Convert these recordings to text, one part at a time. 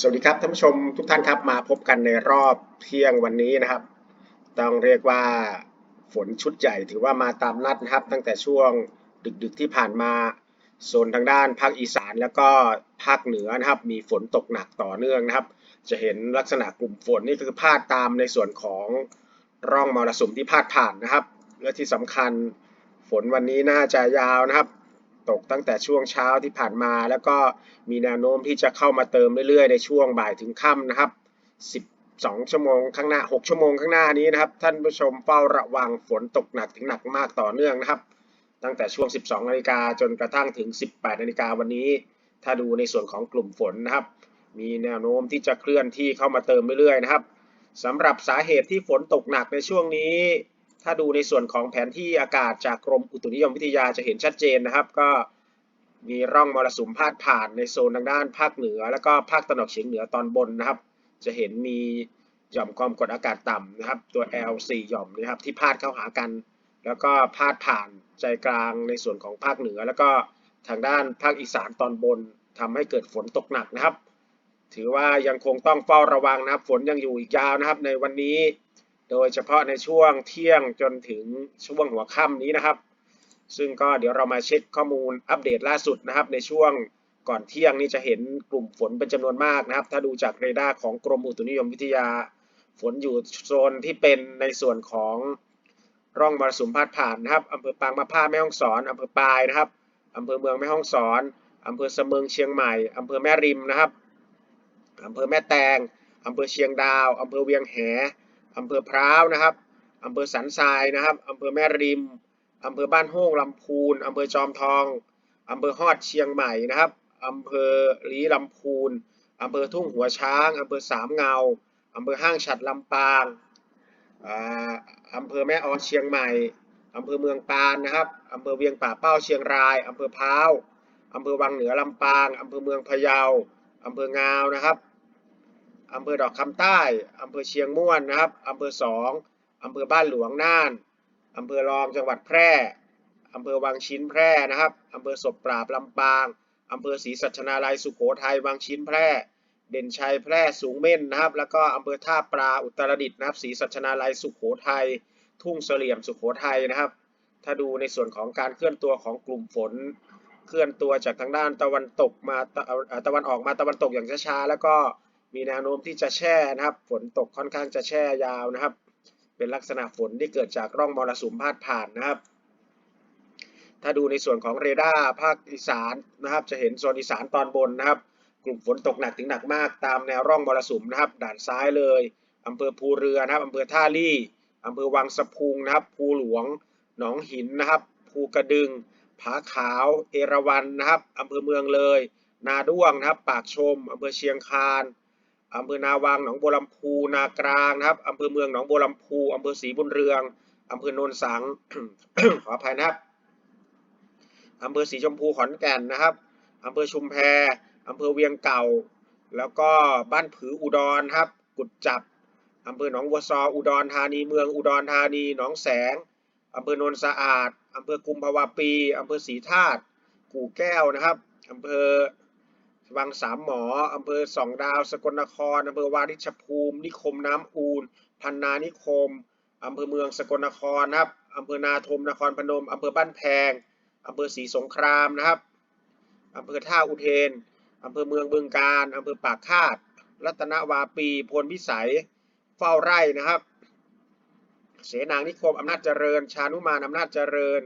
สวัสดีครับท่านผู้ชมทุกท่านครับมาพบกันในรอบเที่ยงวันนี้นะครับ ต้องเรียกว่าฝนชุดใหญ่ถือว่ามาตามนัดนะครับ ตั้งแต่ช่วงดึกๆที่ผ่านมาโซนทางด้านภาคอีสานแล้วก็ภาคเหนือนะครับ มีฝนตกหนักต่อเนื่องนะครับ จะเห็นลักษณะกลุ่มฝนนี่คือพาดตามในส่วนของร่องมรสุมที่พาดผ่านนะครับ และที่สำคัญฝนวันนี้น่าจะยาวนะครับ ตกตั้งแต่ช่วงเช้าที่ผ่านมา แล้วก็มีแนวโน้มที่จะเข้ามาเติมเรื่อยๆ ในช่วงบ่ายถึงค่ำนะครับ 12 ชั่วโมงข้างหน้า 6 ชั่วโมงข้างหน้านี้นะครับ ท่านผู้ชมเฝ้าระวังฝนตกหนักถึงหนักมากต่อเนื่องนะครับ ตั้งแต่ช่วง 12 นาฬิกาจนกระทั่งถึง 18 นาฬิกาวันนี้ ถ้าดูในส่วนของกลุ่มฝนนะครับ มีแนวโน้มที่จะเคลื่อนที่เข้ามาเติมเรื่อยๆนะครับสำหรับสาเหตุที่ฝนตกหนักในช่วงนี้ ถ้าดูในส่วนของแผนที่อากาศจากกรมอุตุนิยมวิทยาจะเห็นชัดเจนนะครับ ก็มีร่องมรสุมพาดผ่านในโซนทางด้านภาคเหนือ แล้วก็ภาคตะวันออกเฉียงเหนือตอนบนนะครับ จะเห็นมีหย่อมความกดอากาศต่ำนะครับ ตัว L4 หย่อมนะครับที่พาดเข้าหากัน แล้วก็พาดผ่านใจกลางในส่วนของภาคเหนือ แล้วก็ทางด้านภาคอีสานตอนบนทำให้เกิดฝนตกหนักนะครับ ถือว่ายังคงต้องเฝ้าระวังนะครับ ฝนยังอยู่อีกยาวนะครับ ในวันนี้ โดยเฉพาะในช่วงเที่ยงจนถึงช่วงหัวค่ำนี้นะครับ ซึ่งก็เดี๋ยวเรามาเช็คข้อมูลอัปเดตล่าสุดนะครับ ในช่วงก่อนเที่ยงนี้จะเห็นกลุ่มฝนเป็นจำนวนมากนะครับ ถ้าดูจากเรดาร์ของกรมอุตุนิยมวิทยา ฝนอยู่โซนที่เป็นในส่วนของร่องมรสุมพาดผ่านนะครับอำเภอปางมะผ้าแม่ฮ่องสอนอำเภอปายนะครับอำเภอเมืองแม่ฮ่องสอนอำเภอเสมิงเชียงใหม่อำเภอแม่ริมนะครับอำเภอแม่แตงอำเภอเชียงดาวอำเภอเวียงแห อำเภอพร้าวนะครับอำเภอสันทรายนะครับอำเภอแม่ริมอำเภอบ้านโฮ่งลำพูนอำเภอจอมทองอำเภอฮอดเชียงใหม่นะครับอำเภอลีลำพูนอำเภอทุ่งหัวช้างอำเภอสามเงาอำเภอห้างฉัดลำปางอำเภอแม่ออเชียงใหม่อำเภอเมืองปานนะครับอำเภอเวียงป่าเป้าเชียงรายอำเภอพร้าวอำเภอวังเหนือลำปางอำเภอเมืองพะเยาอำเภองาวนะครับ อำเภอดอกคำใต้ อำเภอเชียงม่วนนะครับ อำเภอสองอำเภอบ้านหลวงน่าน อำเภอรองจังหวัดแพร่ อำเภอวังชิ้นแพร่นะครับ อำเภอศพปราบลำปาง อำเภอศรีสัชนาลัยสุโขทัยวังชิ้นแพร่ เด่นชัยแพร่สูงเม่นนะครับ แล้วก็อำเภอท่าปลาอุตรดิตถ์นะครับศรีสัชนาลัยสุโขทัย ทุ่งเสลี่ยมสุโขทัยนะครับ ถ้าดูในส่วนของการเคลื่อนตัวของกลุ่มฝน เคลื่อนตัวจากทางด้านตะวันตกมาตะวันออกมาตะวันตกอย่างช้าๆ แล้วก็ มีแนวโน้มที่จะแช่นะครับ ฝนตกค่อนข้างจะแช่ยาวนะครับ เป็นลักษณะฝนที่เกิดจากร่องมรสุมพาดผ่านนะครับ ถ้าดูในส่วนของเรดาร์ภาคอีสานนะครับ จะเห็นโซนอีสานตอนบนนะครับ กลุ่มฝนตกหนักถึงหนักมาก ตามแนวร่องมรสุมนะครับ ด่านซ้ายเลยอำเภอภูเรือนะครับอำเภอท่าลี่อำเภอวังสะพุงนะครับ ภูหลวง หนองหินนะครับ ภูกระดึง ผาขาว เอราวันนะครับอำเภอเมืองเลย นาด้วงนะครับ ปากชมอำเภอเชียงคาน อำเภอนาวังหนองบัวลำพูนากลางนะครับอำเภอเมืองหนองบัวลำพูอำเภอศรีบุญเรืองอำเภอโนนสังขออภัยนะครับอำเภอสีชมพูขอนแก่นนะครับอำเภอชุมแพอำเภอเวียงเก่า แล้วก็บ้านผืออุดรครับ กุดจับอำเภอหนองบัวซออุดรธานีเมืองอุดรธานีหนองแสงอำเภอโนนสะอาดอำเภอกุมภาวะปีอำเภอศรีธาตุกู่แก้วนะครับอำเภอ วังสามหมออำเภอสองดาว สกลนครอำเภอวาริชภูมิ นิคมน้ำอูนพันนานิคมอำเภอเมืองสกลนครนะครับอำเภอนาทมนครพนมอำเภอบ้านแพงอำเภอศรีสงครามนะครับอำเภอท่าอุเทนอำเภอเมืองบึงการอำเภอปากคาด รัตนวาปีพลพิสัย เฝ้าไร่นะครับ เสนางนิคมอำนาจเจริญ ชานุมานอำนาจเจริญ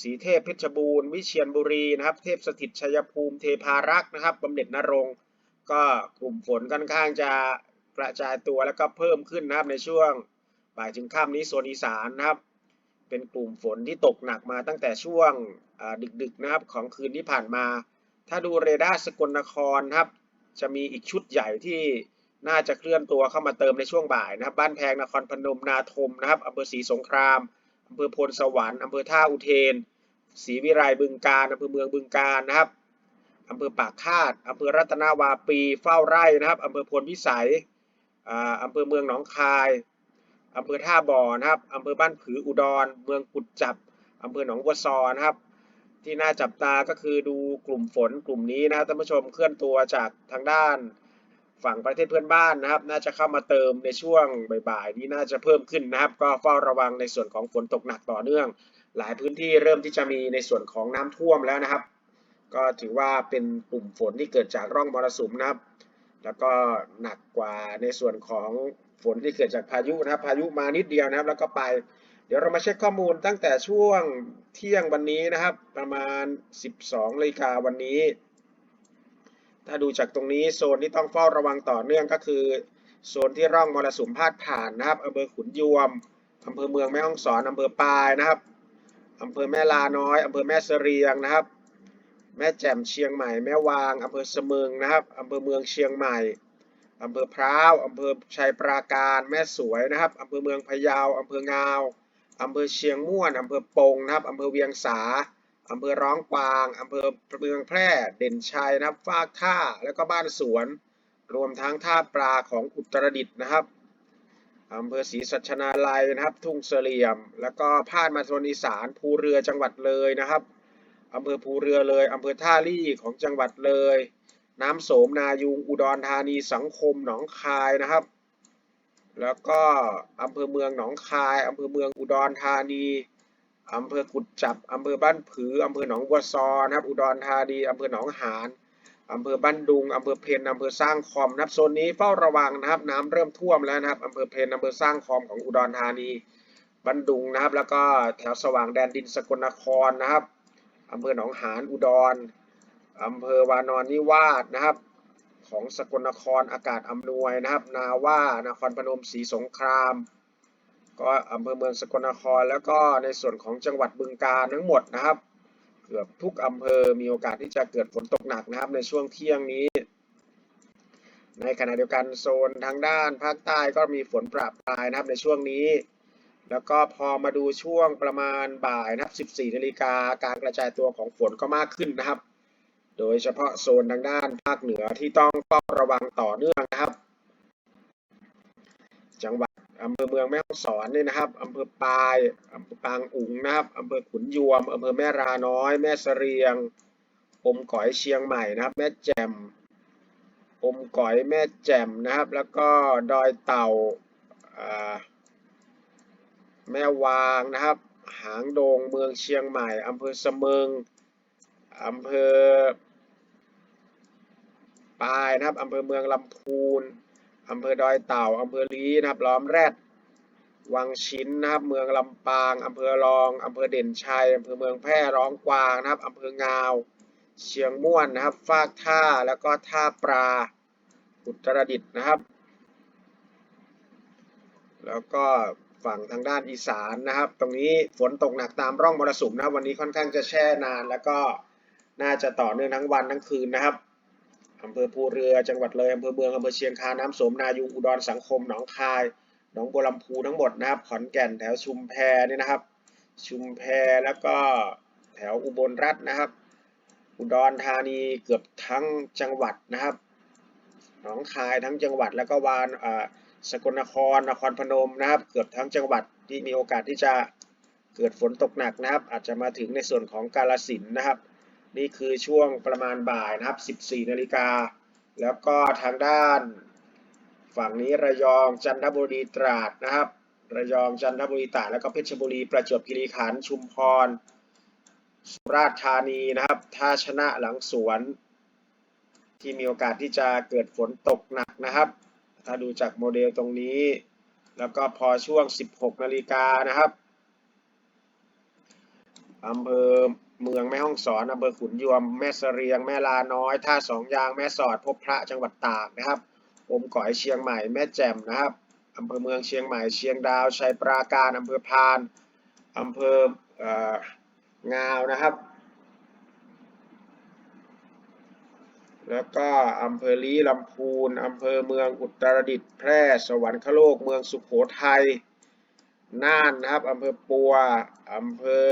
สีเทพเพชรบูรณ์วิเชียรบุรีนะครับ เทพสถิตชัยภูมิเทพารักษ์นะครับบำเหน็จนรงก็กลุ่มฝนค่อนข้างจะกระจายตัวแล้วก็เพิ่มขึ้นนะครับในช่วงบ่ายถึงค่ำนี้โซนอีสานนะครับ เป็นกลุ่มฝนที่ตกหนักมาตั้งแต่ช่วงดึกๆนะครับของคืนที่ผ่านมา ถ้าดูเรดาร์สกลนครครับ จะมีอีกชุดใหญ่ที่น่าจะเคลื่อนตัวเข้ามาเติมในช่วงบ่ายนะครับ บ้านแพงนครพนมนาทมนะครับอำเภอศรีสงคราม อำเภอพลสวรรค์อำเภอท่าอุเทนศรีวิไลบึงการอำเภอเมืองบึงการนะครับอำเภอปากคาดอำเภอรัตนาวาปี เฝ้าไร่นะครับอำเภอพลพิสัยอำเภอเมืองหนองคายอำเภอท่าบ่อนะครับอำเภอบ้านผืออุดร เมืองกุดจับอำเภอหนองบัวซอนะครับ ที่น่าจับตาก็คือดูกลุ่มฝนกลุ่มนี้นะครับท่านผู้ชมเคลื่อนตัวจากทางด้าน ฝั่งประเทศเพื่อนบ้านนะครับ น่าจะเข้ามาเติมในช่วงบ่ายๆนี้น่าจะเพิ่มขึ้นนะครับ ก็เฝ้าระวังในส่วนของฝนตกหนักต่อเนื่อง หลายพื้นที่เริ่มที่จะมีในส่วนของน้ำท่วมแล้วนะครับ ก็ถือว่าเป็นกลุ่มฝนที่เกิดจากร่องมรสุมนะครับ แล้วก็หนักกว่าในส่วนของฝนที่เกิดจากพายุนะครับ พายุมานิดเดียวนะครับ แล้วก็ไป เดี๋ยวเรามาเช็คข้อมูลตั้งแต่ช่วงเที่ยงวันนี้นะครับ ประมาณ 12นาฬิกาวันนี้ ถ้าดูจากตรงนี้โซนที่ต้องเฝ้าระวังต่อเนื่องก็คือ โซนที่ร่องมรสุมพาดผ่านนะครับอำเภอขุนยวมอำเภอเมืองแม่ฮ่องสอนอำเภอปายนะครับอำเภอแม่ลาน้อยอำเภอแม่เสรียงนะครับ แม่แจ่มเชียงใหม่ แม่วางอำเภอเสมิงนะครับอำเภอเมืองเชียงใหม่อำเภอพร้าวอำเภอชัยปราการแม่สวยนะครับอำเภอเมืองพะเยาอำเภองาวอำเภอเชียงม่วนอำเภอปงนะครับอำเภอเวียงสา อำเภอร้องกวางอำเภอเมืองแพร่ เด่นชัยนะครับฟากท่าแล้วก็บ้านสวน รวมทั้งท่าปลาของอุตรดิตถ์นะครับอำเภอศรีสัชนาลัยนะครับ ทุ่งเสลี่ยม แล้วก็พาดมาโซนอีสานภูเรือจังหวัดเลยนะครับอำเภอภูเรือเลยอำเภอท่าลี่ของจังหวัดเลย น้ำโสมนายุงอุดรธานีสังคมหนองคายนะครับ แล้วก็อำเภอเมืองหนองคายอำเภอเมืองอุดรธานี อำเภอกุดจับ อำเภอบ้านผือ อำเภอหนองบัวซอนะครับ อุดรธานี อำเภอหนองหานอำเภอบ้านดุง อำเภอเพนอำเภอสร้างคอมนะครับ โซนนี้เฝ้าระวังนะครับ น้ำเริ่มท่วมแล้วนะครับ อำเภอเพนอำเภอสร้างคอมของอุดรธานี บ้านดุงนะครับ แล้วก็แถวสว่างแดนดินสกลนครนะครับ อำเภอหนองหาน อุดร อำเภอวานอนนิวาสนะครับ ของสกลนคร อากาศอำนวยนะครับ นาว่านครพนมศรีสงคราม ก็อำเภอเมืองสกลนคร แล้วก็ในส่วนของจังหวัดบึงกาฬทั้งหมดนะครับ เกือบทุกอำเภอมีโอกาสที่จะเกิดฝนตกหนักนะครับ ในช่วงเที่ยงนี้ ในขณะเดียวกันโซนทางด้านภาคใต้ก็มีฝนประปรายนะครับในช่วงนี้ แล้วก็พอมาดูช่วงประมาณบ่ายนะครับ14นาฬิกาการกระจายตัวของฝนก็มากขึ้นนะครับ โดยเฉพาะโซนทางด้านภาคเหนือที่ต้องเฝ้าระวังต่อเนื่องนะครับ จังหวัด อำเภอเมืองแม่ฮ่องสอนเนี่ยนะครับอำเภอปายอำเภอปางอุ๋งนะครับอำเภอขุนยวมอำเภอแม่ราน้อย แม่เสรียงอมก๋อยเชียงใหม่นะครับ แม่แจ่มอมก๋อยแม่แจ่มนะครับ แล้วก็ดอยเต่าอ่าแม่วางนะครับ หางโดงเมืองเชียงใหม่อำเภอเสมิงอำเภอปายนะครับอำเภอเมืองลำพูน อำเภอดอยเต่าอำเภอลีนะครับล้อมแรดวังชิ้นนะครับ เมืองลำปางอำเภอรองอำเภอเด่นชัยอำเภอเมืองแพร่ร้องกวางนะครับอำเภองาว เชียงม่วนนะครับ ฟากท่าแล้วก็ท่าปลาอุตรดิตถ์นะครับ แล้วก็ฝั่งทางด้านอีสานนะครับ ตรงนี้ฝนตกหนักตามร่องมรสุมนะครับ วันนี้ค่อนข้างจะแช่นาน แล้วก็น่าจะต่อเนื่องทั้งวันทั้งคืนนะครับ อำเภอภูเรือ จังหวัดเลยอำเภอเมืองอำเภอเชียงคานน้ำโสมนายุงอุดรสังคมหนองคายหนองบัวลำพูทั้งหมดนะครับ ขอนแก่นแถวชุมแพนี่นะครับ ชุมแพแล้วก็แถวอุบลรัฐนะครับ อุดรธานีเกือบทั้งจังหวัดนะครับหนองคายทั้งจังหวัดแล้วก็วานอ่าสกลนครนครพนมนะครับ เกือบทั้งจังหวัดที่มีโอกาสที่จะเกิดฝนตกหนักนะครับ อาจจะมาถึงในส่วนของกาลสินนะครับ นี่คือช่วงประมาณบ่ายนะครับ 14 นาฬิกา แล้วก็ทางด้าน ฝั่งนี้ระยองจันทบุรีตราดนะครับ ระยองจันทบุรีตราดแล้วก็เพชรบุรีประจวบคีรีขันธ์ชุมพร สุราษฎร์ธานีนะครับท่าชนะหลังสวน ที่มีโอกาสที่จะเกิดฝนตกหนักนะครับ ถ้าดูจากโมเดลตรงนี้ แล้วก็พอช่วง 16 นาฬิกานะครับอำเภอ เมืองแม่ฮ่องสอนอำเภอขุนยวม แม่เสรียง แม่ลาน้อย ท่าสองยาง แม่สอด พบพระจังหวัดตากนะครับอมก๋อยเชียงใหม่ แม่แจ่มนะครับอำเภอเมืองเชียงใหม่ เชียงดาว ชัยปราการอำเภอพานอำเภอเอ่องาวนะครับ แล้วก็อำเภอลี้ลำพูนอำเภอเมืองอุตรดิตถ์แพร่สวรรคโลก เมืองสุขโขทัย น่านนะครับอำเภอปัวอำเภอ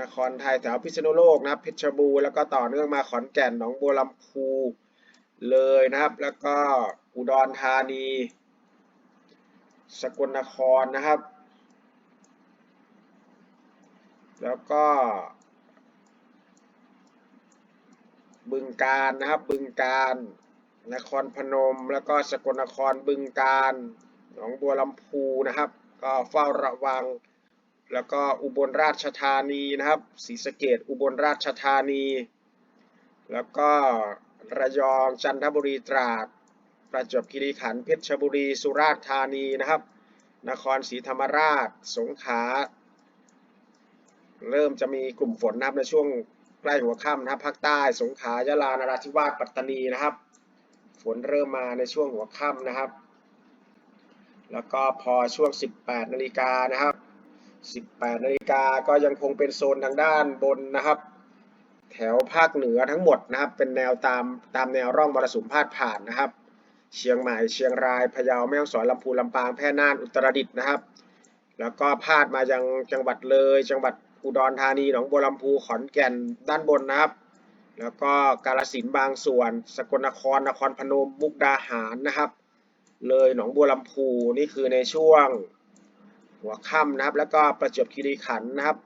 นครไทยแถวพิษณุโลกนะครับเพชรบูรณ์แล้วก็ต่อเนื่องมาขอนแก่นหนองบัวลำพูเลยนะครับ แล้วก็อุดรธานี สกลนครนะครับ แล้วก็บึงการนะครับบึงการนครพนม แล้วก็สกลนครบึงการหนองบัวลำพูนะครับ ก็เฝ้าระวัง แล้วก็อุบลราชธานีนะครับศรีสะเกดอุบลราชธานี แล้วก็ระยองจันทบุรีตราด ประจวบคีรีขันธ์เพชรบุรี สุราษฎร์ธานีนะครับ นครศรีธรรมราช สงขลาเริ่มจะมีกลุ่มฝนนะครับในช่วงใกล้หัวค่ำนะครับภาคใต้สงขลายะลานราธิวาสปัตตานีนะครับ ฝนเริ่มมาในช่วงหัวค่ำนะครับ แล้วก็พอช่วง 18นาฬิกานะครับ 18นาฬิกาก็ยังคงเป็นโซนทางด้านบนนะครับ แถวภาคเหนือทั้งหมดนะครับ เป็นแนวตามตามแนวร่องมรสุมพาดผ่านนะครับ เชียงใหม่เชียงรายพะเยาแม่ฮ่องสอนลำพูนลำปางแพร่น่านอุตรดิตถ์นะครับ แล้วก็พาดมายังจังหวัดเลย จังหวัดอุดรธานีหนองบัวลำพูขอนแก่นด้านบนนะครับ แล้วก็กาฬสินบางส่วน สกลนครนครพนมมุกดาหารนะครับ เลยหนองบัวลำพูนี่คือในช่วง หัวค่ำนะครับ แล้วก็ประจวบคีรีขันธ์นะครับ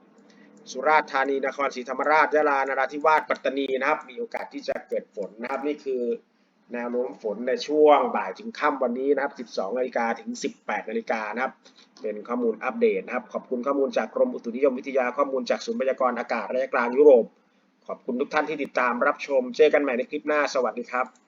สุราษฎร์ธานีนครศรีธรรมราชยะลานราธิวาสปัตตานีนะครับ มีโอกาสที่จะเกิดฝนนะครับ นี่คือแนวโน้มฝนในช่วงบ่ายถึงค่ำวันนี้นะครับ 12นาฬิกาถึง 18นาฬิกานะครับ เป็นข้อมูลอัปเดตนะครับ ขอบคุณข้อมูลจากกรมอุตุนิยมวิทยาข้อมูลจากศูนย์พยากรณ์อากาศระยะกลางยุโรป ขอบคุณทุกท่านที่ติดตามรับชม เจอกันใหม่ในคลิปหน้า สวัสดีครับ